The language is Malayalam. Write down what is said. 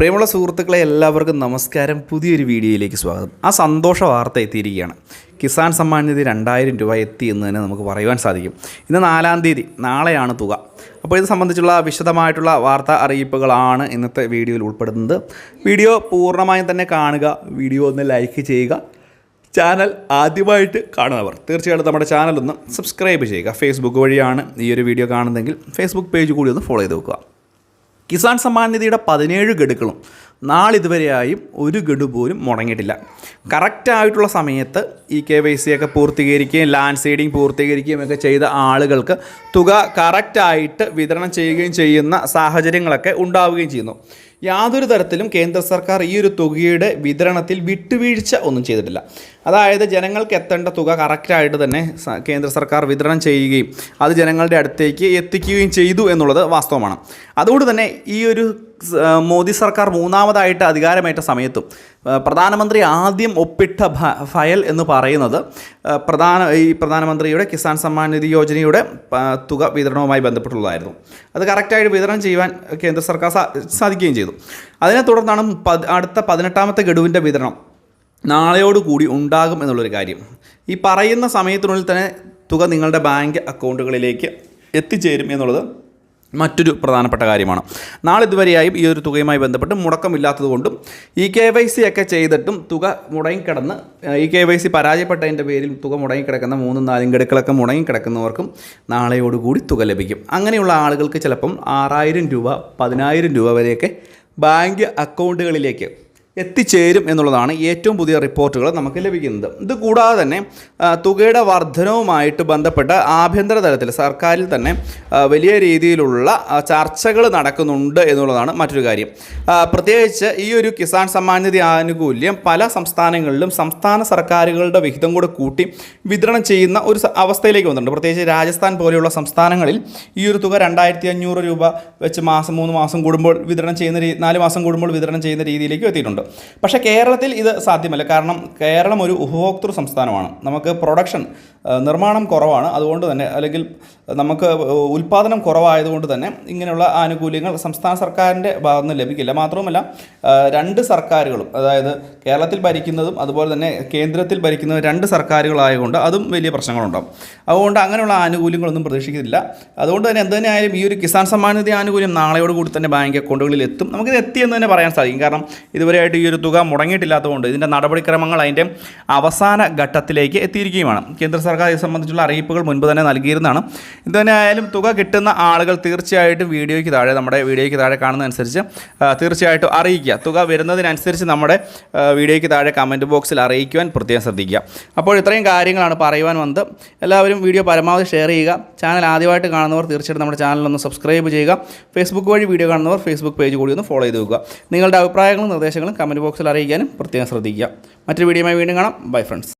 പ്രിയമുള്ള സുഹൃത്തുക്കളെ എല്ലാവർക്കും നമസ്കാരം. പുതിയൊരു വീഡിയോയിലേക്ക് സ്വാഗതം. ആ സന്തോഷ വാർത്ത എത്തിയിരിക്കുകയാണ്. കിസാൻ സമ്മാൻ നിധി രണ്ടായിരം രൂപ എത്തി എന്ന് തന്നെ നമുക്ക് പറയുവാൻ സാധിക്കും. ഇന്ന് നാലാം തീയതി നാളെയാണ് തുക. അപ്പോൾ ഇത് സംബന്ധിച്ചുള്ള വിശദമായിട്ടുള്ള വാർത്താ അറിയിപ്പുകളാണ് ഇന്നത്തെ വീഡിയോയിൽ ഉൾപ്പെടുന്നത്. വീഡിയോ പൂർണമായും തന്നെ കാണുക വീഡിയോ ഒന്ന് ലൈക്ക് ചെയ്യുക. ചാനൽ ആദ്യമായിട്ട് കാണുന്നവർ തീർച്ചയായിട്ടും നമ്മുടെ ചാനൽ ഒന്ന് സബ്സ്ക്രൈബ് ചെയ്യുക. ഫേസ്ബുക്ക് വഴിയാണ് ഈ ഒരു വീഡിയോ കാണുന്നതെങ്കിൽ ഫേസ്ബുക്ക് പേജ് കൂടി ഒന്ന് ഫോളോ ചെയ്ത് വെക്കുക. കിസാൻ സമ്മാൻ നിധിയുടെ പതിനേഴ് ഗഡുക്കളും നാളിതുവരെയായും ഒരു ഗഡു പോലും മുടങ്ങിയിട്ടില്ല. കറക്റ്റായിട്ടുള്ള സമയത്ത് ഈ കെ വൈ സി ഒക്കെ പൂർത്തീകരിക്കുകയും ലാൻഡ് സീഡിങ് പൂർത്തീകരിക്കുകയും ഒക്കെ ചെയ്ത ആളുകൾക്ക് തുക കറക്റ്റായിട്ട് വിതരണം ചെയ്യുകയും ചെയ്യുന്ന സാഹചര്യങ്ങളൊക്കെ ഉണ്ടാവുകയും ചെയ്യുന്നു. യാതൊരു തരത്തിലും കേന്ദ്ര സർക്കാർ ഈ ഒരു തുകയുടെ വിതരണത്തിൽ വിട്ടുവീഴ്ച ഒന്നും ചെയ്തിട്ടില്ല. അതായത് ജനങ്ങൾക്ക് എത്തേണ്ട തുക കറക്റ്റായിട്ട് തന്നെ കേന്ദ്ര സർക്കാർ വിതരണം ചെയ്യുകയും അത് ജനങ്ങളുടെ അടുത്തേക്ക് എത്തിക്കുകയും ചെയ്തു എന്നുള്ളത് വാസ്തവമാണ്. അതുകൊണ്ട് തന്നെ ഈ ഒരു മോദി സർക്കാർ മൂന്നാമതായിട്ട് അധികാരമേറ്റ സമയത്തും പ്രധാനമന്ത്രി ആദ്യം ഒപ്പിട്ട ഫയൽ എന്ന് പറയുന്നത് പ്രധാന ഈ പ്രധാനമന്ത്രിയുടെ കിസാൻ സമ്മാൻ നിധി യോജനയുടെ തുക വിതരണവുമായി ബന്ധപ്പെട്ടുള്ളതായിരുന്നു. അത് കറക്റ്റായിട്ട് വിതരണം ചെയ്യുവാൻ കേന്ദ്ര സർക്കാർ സാധിക്കുകയും ചെയ്തു. അതിനെ തുടർന്നാണ് അടുത്ത പതിനെട്ടാമത്തെ ഗഡുവിന്റെ വിതരണം നാളെയോടുകൂടി ഉണ്ടാകും എന്നുള്ളൊരു കാര്യം. ഈ പറയുന്ന സമയത്തിനുള്ളിൽ തന്നെ തുക നിങ്ങളുടെ ബാങ്ക് അക്കൗണ്ടുകളിലേക്ക് എത്തിച്ചേരും എന്നുള്ളത് മറ്റൊരു പ്രധാനപ്പെട്ട കാര്യമാണ്. നാളെ ഇതുവരെയായും ഈ ഒരു തുകയുമായി ബന്ധപ്പെട്ട് മുടക്കമില്ലാത്തതുകൊണ്ടും ഈ കെ വൈ സി ഒക്കെ ചെയ്തിട്ടും തുക മുടങ്ങിക്കിടന്ന് ഈ കെ വൈ സി പരാജയപ്പെട്ടതിന്റെ പേരിൽ തുക മുടങ്ങിക്കിടക്കുന്ന മൂന്നും നാലും ഗഡുക്കളൊക്കെ മുടങ്ങിക്കിടക്കുന്നവർക്കും നാളെയോടുകൂടി തുക ലഭിക്കും. അങ്ങനെയുള്ള ആളുകൾക്ക് ചിലപ്പം ആറായിരം രൂപ പതിനായിരം രൂപ വരെയൊക്കെ ബാങ്ക് അക്കൗണ്ടുകളിലേക്ക് എത്തിച്ചേരും എന്നുള്ളതാണ് ഏറ്റവും പുതിയ റിപ്പോർട്ടുകൾ നമുക്ക് ലഭിക്കുന്നത്. ഇത് കൂടാതെ തന്നെ തുകയുടെ വർധനവുമായിട്ട് ബന്ധപ്പെട്ട ആഭ്യന്തര തലത്തിൽ സർക്കാരിൽ തന്നെ വലിയ രീതിയിലുള്ള ചർച്ചകൾ നടക്കുന്നുണ്ട് എന്നുള്ളതാണ് മറ്റൊരു കാര്യം. പ്രത്യേകിച്ച് ഈ ഒരു കിസാൻ സമ്മാൻ നിധി ആനുകൂല്യം പല സംസ്ഥാനങ്ങളിലും സംസ്ഥാന സർക്കാരുകളുടെ വിഹിതം കൂടെ കൂട്ടി വിതരണം ചെയ്യുന്ന ഒരു അവസ്ഥയിലേക്ക് വന്നിട്ടുണ്ട്. പ്രത്യേകിച്ച് രാജസ്ഥാൻ പോലെയുള്ള സംസ്ഥാനങ്ങളിൽ ഈ ഒരു തുക രണ്ടായിരത്തി അഞ്ഞൂറ് രൂപ വെച്ച് മാസം മൂന്ന് മാസം കൂടുമ്പോൾ വിതരണം ചെയ്യുന്ന രീതി നാല് മാസം കൂടുമ്പോൾ വിതരണം ചെയ്യുന്ന രീതിയിലേക്ക് എത്തിയിട്ടുണ്ട്. പക്ഷേ കേരളത്തിൽ ഇത് സാധ്യമല്ല. കാരണം കേരളം ഒരു ഉപഭോക്തൃ സംസ്ഥാനമാണ്. നമുക്ക് പ്രൊഡക്ഷൻ നിർമ്മാണം കുറവാണ്. അതുകൊണ്ട് തന്നെ അല്ലെങ്കിൽ നമുക്ക് ഉൽപ്പാദനം കുറവായതുകൊണ്ട് തന്നെ ഇങ്ങനെയുള്ള ആനുകൂല്യങ്ങൾ സംസ്ഥാന സർക്കാരിന്റെ ഭാഗത്ത് നിന്ന് ലഭിക്കില്ല. മാത്രവുമല്ല രണ്ട് സർക്കാരുകളും അതായത് കേരളത്തിൽ ഭരിക്കുന്നതും അതുപോലെ തന്നെ കേന്ദ്രത്തിൽ ഭരിക്കുന്ന രണ്ട് സർക്കാരുകളായതുകൊണ്ട് അതും വലിയ പ്രശ്നങ്ങളുണ്ടാകും അതുകൊണ്ട് അങ്ങനെയുള്ള ആനുകൂല്യങ്ങളൊന്നും പ്രതീക്ഷിക്കുന്നില്ല. അതുകൊണ്ട് തന്നെ എന്ത് തന്നെയായാലും ഈ ഒരു കിസാൻ സമ്മാൻ നിധി ആനുകൂല്യം നാളെയോടുകൂടി തന്നെ ബാങ്ക് അക്കൗണ്ടുകളിൽ എത്തും. നമുക്കിത് എത്തിയെന്ന് തന്നെ പറയാൻ സാധിക്കും. കാരണം ഇതുവരെയായിട്ട് ഈ ഒരു തുക മുടങ്ങിയിട്ടില്ലാത്തതുകൊണ്ട് ഇതിന്റെ നടപടിക്രമങ്ങൾ അതിന്റെ അവസാന ഘട്ടത്തിലേക്ക് എത്തിയിരിക്കുകയുമാണ്. കേന്ദ്ര സർക്കാർ ഇത് സംബന്ധിച്ചുള്ള അറിയിപ്പുകൾ മുൻപ് തന്നെ നൽകിയിരുന്നതാണ്. ഇത് തന്നെ ആയാലും തുക കിട്ടുന്ന ആളുകൾ തീർച്ചയായിട്ടും വീഡിയോയ്ക്ക് താഴെ നമ്മുടെ വീഡിയോയ്ക്ക് താഴെ കാണുന്നതനുസരിച്ച് തീർച്ചയായിട്ടും അറിയിക്കുക. തുക വരുന്നതിനനുസരിച്ച് നമ്മുടെ വീഡിയോയ്ക്ക് താഴെ കമന്റ് ബോക്സിൽ അറിയിക്കുവാൻ പ്രത്യേകം ശ്രദ്ധിക്കുക. അപ്പോൾ ഇത്രയും കാര്യങ്ങളാണ് പറയുവാൻ വന്നത്. എല്ലാവരും വീഡിയോ പരമാവധി ഷെയർ ചെയ്യുക. ചാനൽ ആദ്യമായിട്ട് കാണുന്നവർ തീർച്ചയായിട്ടും നമ്മുടെ ചാനലൊന്ന് സബ്സ്ക്രൈബ് ചെയ്യുക. ഫേസ്ബുക്ക് വഴി വീഡിയോ കാണുന്നവർ ഫേസ്ബുക്ക് പേജ് കൂടി ഒന്ന് ഫോളോ ചെയ്ത് വെക്കുക. നിങ്ങളുടെ അഭിപ്രായങ്ങളും നിർദ്ദേശങ്ങളും കമന്റ് ബോക്സിൽ അറിയിക്കാനും പ്രത്യേകം ശ്രദ്ധിക്കുക. മറ്റൊരു വീഡിയോയുമായി വീണ്ടും കാണാം. Bye friends